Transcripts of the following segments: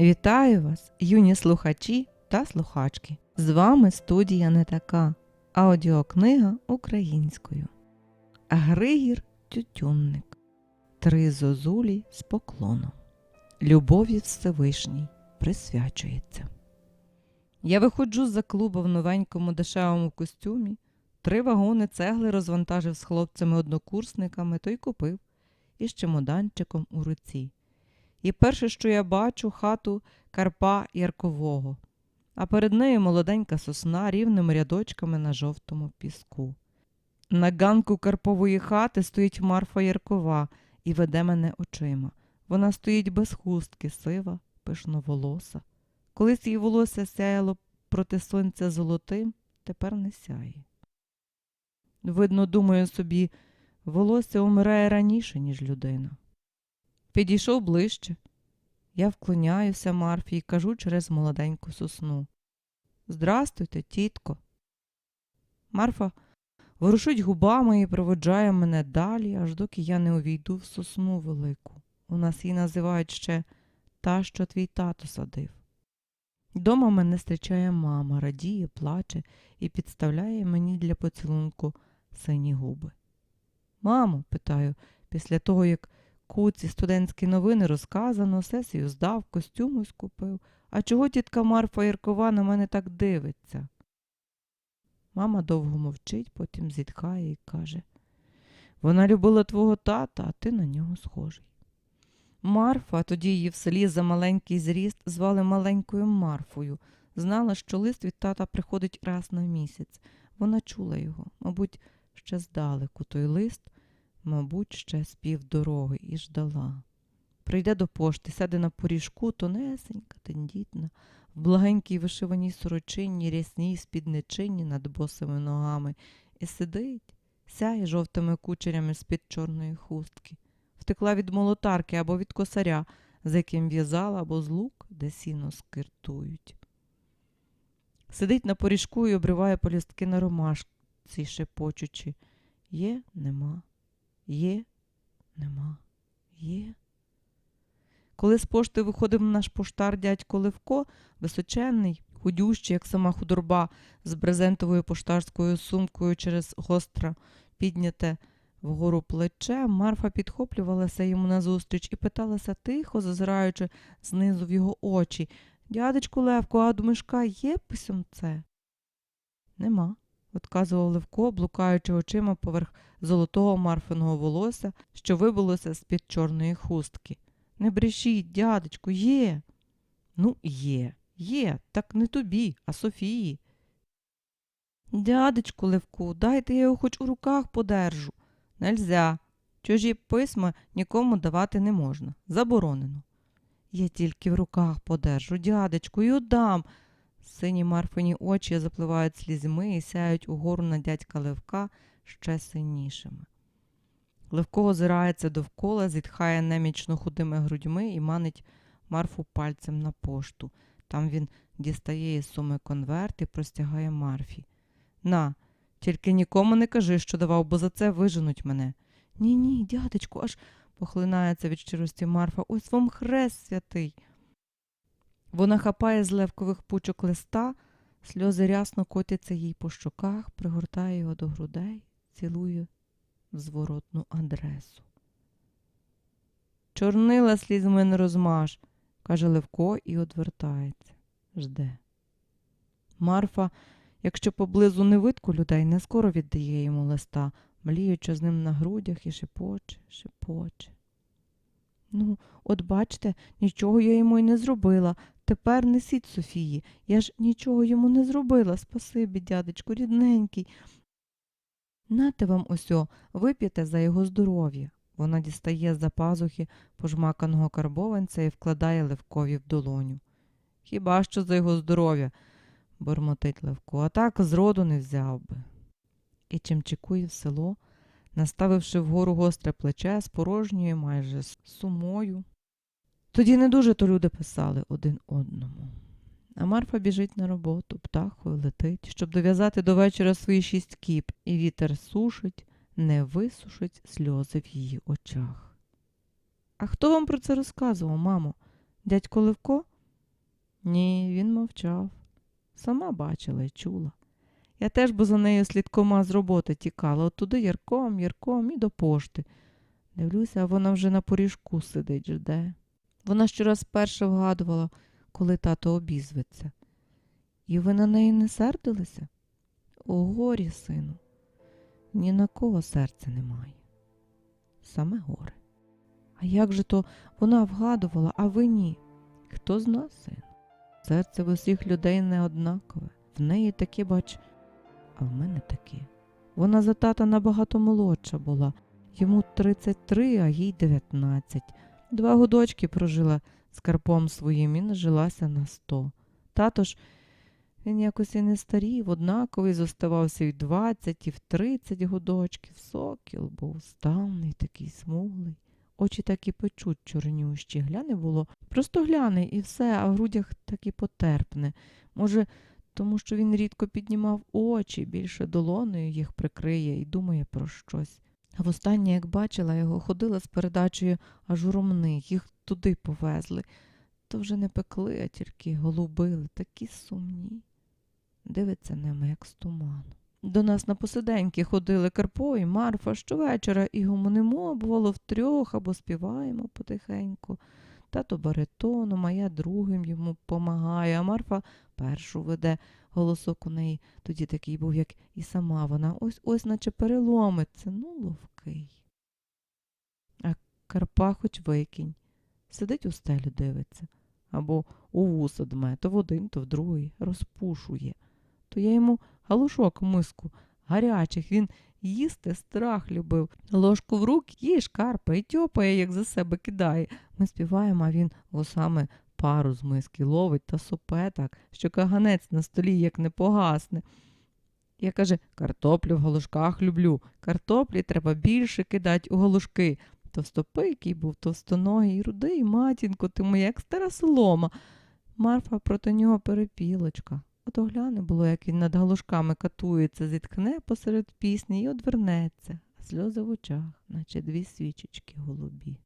Вітаю вас, юні слухачі та слухачки. З вами студія не така. Аудіокнига українською. Григір Тютюнник. Три зозулі з поклоном. Любові Всевишній присвячується. Я виходжу з-за клуба в новенькому дешевому костюмі. Три вагони цегли розвантажив з хлопцями-однокурсниками, то й купив із чемоданчиком у руці. І перше, що я бачу, хату Карпа Яркового, а перед нею молоденька сосна рівними рядочками на жовтому піску. На ганку Карпової хати стоїть Марфа Яркова і веде мене очима. Вона стоїть без хустки, сива, пишноволоса. Колись її волосся сяяло проти сонця золотим, тепер не сяє. Видно, думаю собі, волосся умирає раніше, ніж людина. Підійшов ближче. Я вклоняюся Марфі і кажу через молоденьку сосну. Здрастуйте, тітко. Марфа ворушить губами і проводжає мене далі, аж доки я не увійду в сосну велику. У нас її називають ще та, що твій тато садив. Дома мене зустрічає мама, радіє, плаче і підставляє мені для поцілунку сині губи. Мамо, питаю, після того, як куці студентські новини розказано, сесію здав, костюм ось купив. А чого тітка Марфа Яркова на мене так дивиться? Мама довго мовчить, потім зітхає і каже Вона любила твого тата, а ти на нього схожий. Марфа, тоді її в селі за маленький зріст звали маленькою Марфою. Знала, що лист від тата приходить раз на місяць. Вона чула його, мабуть, ще здалеку той лист, мабуть, ще з півдороги і ждала. Прийде до пошти, сяде на поріжку, тонесенька, тендітна, в благенькій вишиваній сорочинні, рясній спідничині над босими ногами, і сидить, сяє жовтими кучерями з-під чорної хустки, втекла від молотарки або від косаря, за яким в'язала, або з лук, де сіно скиртують. Сидить на поріжку і обриває полістки на ромашці, шепочучи. Є, нема, є, нема, є. Коли з пошти виходив наш поштар дядько Левко, височенний, худющий, як сама худорба, з брезентовою поштарською сумкою через гостро підняте вгору плече, Марфа підхоплювалася йому назустріч і питалася тихо, зазираючи знизу в його очі. Дядечку Левко, а до мишка є письомце? Нема, відказував Левко, блукаючи очима поверх золотого марфиного волосся, що вибилося з-під чорної хустки. Не брешіть, дядечку, є. Ну, є, є, так не тобі, а Софії. Дядечку Левку, дайте я його хоч у руках подержу. Нельзя. Чужі письма нікому давати не можна. Заборонено. Я тільки в руках подержу, дядечку, і отдам. Сині марфині очі запливають слізьми і сяють угору на дядька Левка ще синішими. Левко озирається довкола, зітхає немічно худими грудьми і манить Марфу пальцем на пошту. Там він дістає із суми конверт і простягає Марфі. На, тільки нікому не кажи, що давав, бо за це виженуть мене. Ні, ні, дядечку, аж похлинається від щирості Марфа. Ось вам хрест святий. Вона хапає з левкових пучок листа, сльози рясно котяться їй по щоках, пригортає його до грудей, цілує в зворотну адресу. Чорнила слізьми не розмаж, каже Левко і одвертається. Жде. Марфа, якщо поблизу не видко людей, не скоро віддає йому листа, мліючи з ним на грудях і шепоче, шепоче. Ну, от бачите, нічого я йому й не зробила. Тепер несіть Софії. Я ж нічого йому не зробила. Спасибі, дядечку, рідненький. Нате вам осьо, вип'єте за його здоров'я. Вона дістає з-за пазухи пожмаканого карбованця і вкладає Левкові в долоню. Хіба що за його здоров'я, бормотить Левко, а так зроду не взяв би. І чимчикує в село, наставивши вгору гостре плече з порожньою майже сумою. Тоді не дуже то люди писали один одному. А Марфа біжить на роботу, птахою летить, щоб дов'язати до вечора свої шість кіп, і вітер сушить, не висушить сльози в її очах. А хто вам про це розказував, мамо? Дядько Левко? Ні, він мовчав. Сама бачила і чула. Я теж бо за нею слідкома з роботи тікала, от туди ярком, ярком і до пошти. Дивлюся, а вона вже на поріжку сидить, жде. Вона щораз перше вгадувала, коли тато обізветься. І ви на неї не сердилися? О, горі, сину, ні на кого серця немає. Саме горе. А як же то вона вгадувала, а ви ні? Хто зна, син? Серце в усіх людей не однакове. В неї таке, бач, а в мене таке. Вона за тата набагато молодша була. Йому 33, а їй 19. Два годочки прожила з Карпом своїм і нажилася на 100. Тато ж він якось і не старів, однаковий зоставався і в 20, і в 30 годочків. Сокіл був ставний, такий смуглий. Очі так і печуть чорнющі. Гляне було, просто гляне і все, а в грудях так і потерпне. Може, тому що він рідко піднімав очі, більше долоною їх прикриє і думає про щось. Востаннє, як бачила його, ходила з передачею аж у їх туди повезли. То вже не пекли, а тільки голубили, такі сумні. Дивиться ними, як з туману. До нас на посиденьки ходили Карпо і Марфа щовечора і гомонимо, бувало, втрьох або співаємо потихеньку. Тато баритоном, а я другим йому помагаю, а Марфа першу веде. Голосок у неї тоді такий був, як і сама вона. Ось ось наче переломиться. Ну, ловкий. А Карпа хоч викинь. Сидить у стелю дивиться. Або у вуса дме, то в один, то в другий, розпушує. То я йому галушок миску гарячих. Він їсти страх любив. Ложку в рук їж карпа і тьопає, як за себе кидає. Ми співаємо, а він вусами пару з миски ловить та сопе так, що каганець на столі як не погасне. Я каже, картоплю в галушках люблю. Картоплі треба більше кидать у галушки. Товстопикий був, товстоногий, рудий, матінко, ти моя, як стара солома. Марфа проти нього перепілочка. Ото гляне було, як він над галушками катується, зіткне посеред пісні і одвернеться, а сльози в очах, наче дві свічечки голубі.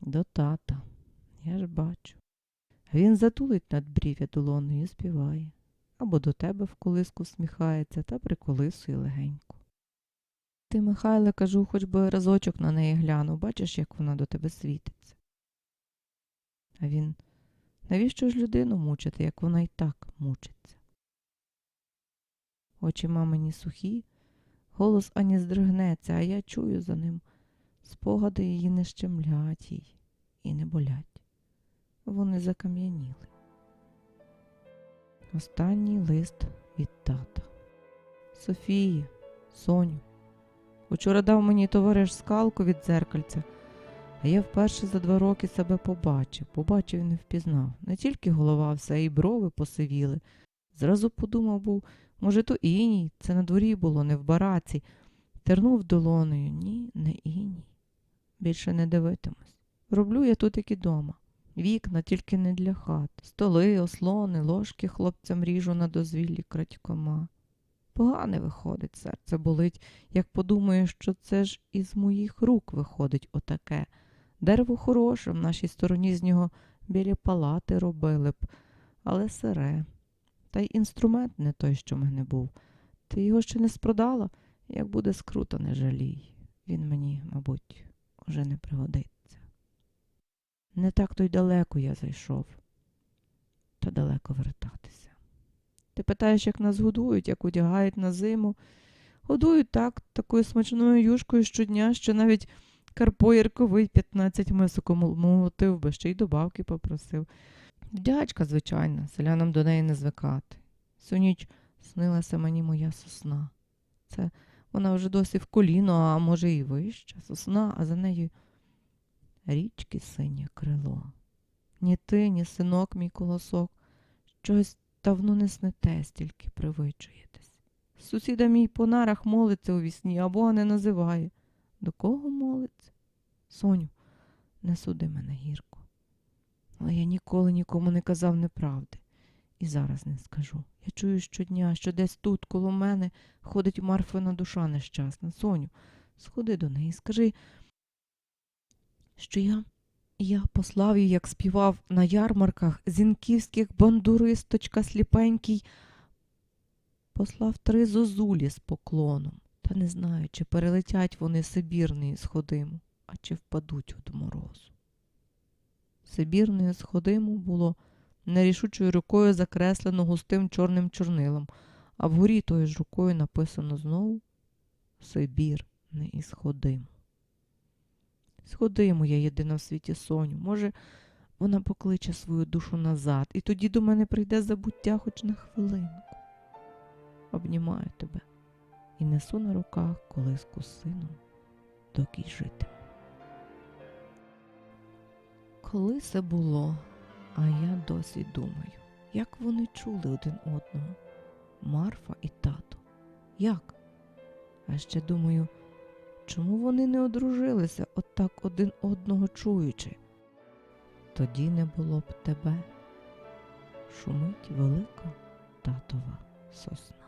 До тата, я ж бачу. Він затулить над брів'я долоною і співає, або до тебе в колиску всміхається та приколисує легенько. Ти, Михайле, кажу, хоч би разочок на неї гляну, бачиш, як вона до тебе світиться. А він навіщо ж людину мучити, як вона й так мучиться? Очі мамині сухі, голос ані здригнеться, а я чую за ним. Спогади її не щемлять їй і не болять. Вони закам'яніли. Останній лист від тата. Софії, Соню. Учора дав мені товариш скалку від дзеркальця, а я вперше за два роки себе побачив, побачив і не впізнав. Не тільки голова вся, і брови посивіли. Зразу подумав був, може, то іній, це на дворі було, не в бараці. Тернув долонею. Ні, не іній. Більше не дивитимусь. Роблю я тут, як і дома. Вікна тільки не для хат. Столи, ослони, ложки хлопцям ріжу на дозвіллі крадькома. Погане виходить, серце болить, як подумаю, що це ж із моїх рук виходить отаке. Дерево хороше, в нашій стороні з нього білі палати робили б, але сире. Та й інструмент не той, що в мене був. Ти його ще не спродала, як буде скруто, не жалій. Він мені, мабуть, уже не пригодиться. Не так то й далеко я зайшов, та далеко вертатися. Ти питаєш, як нас годують, як одягають на зиму. Годують так, такою смачною юшкою щодня, що навіть Карпо Ярковий 15 мисок молотив би, ще й добавки попросив. Дядька, звичайно, селянам до неї не звикати. Всю ніч снилася мені моя сосна. Це вона вже досі в коліно, а може і вища сосна, а за нею річки синє крило. Ні ти, ні синок мій колосок, щось давно не снете, стільки привичуєтесь. Сусіда мій по нарах молиться у вісні, а Бога не називає. До кого молиться? Соню, не суди мене гірко. Але я ніколи нікому не казав неправди. І зараз не скажу. Я чую щодня, що десь тут, коло мене, ходить Марфина душа нещасна. Соню, сходи до неї, скажи, що я Я послав її, як співав на ярмарках зінківських бандуристочка сліпенький, послав три зозулі з поклоном, не знаю, чи перелетять вони Сибірної з Ходиму, а чи впадуть від морозу. Сибірної з Ходиму було нерішучою рукою закреслено густим чорним чорнилом, а вгорі тою ж рукою написано знову Сибір не із Ходиму. Сходи, єдина в світі Соню. Може, вона покличе свою душу назад, і тоді до мене прийде забуття хоч на хвилинку. Обнімаю тебе і несу на руках колиску з сином, доки й житиму. Коли це було, а я досі думаю, як вони чули один одного, Марфа і тато. Як? А ще думаю, чому вони не одружилися отак один одного чуючи? Тоді не було б тебе. Шумить велика татова сосна.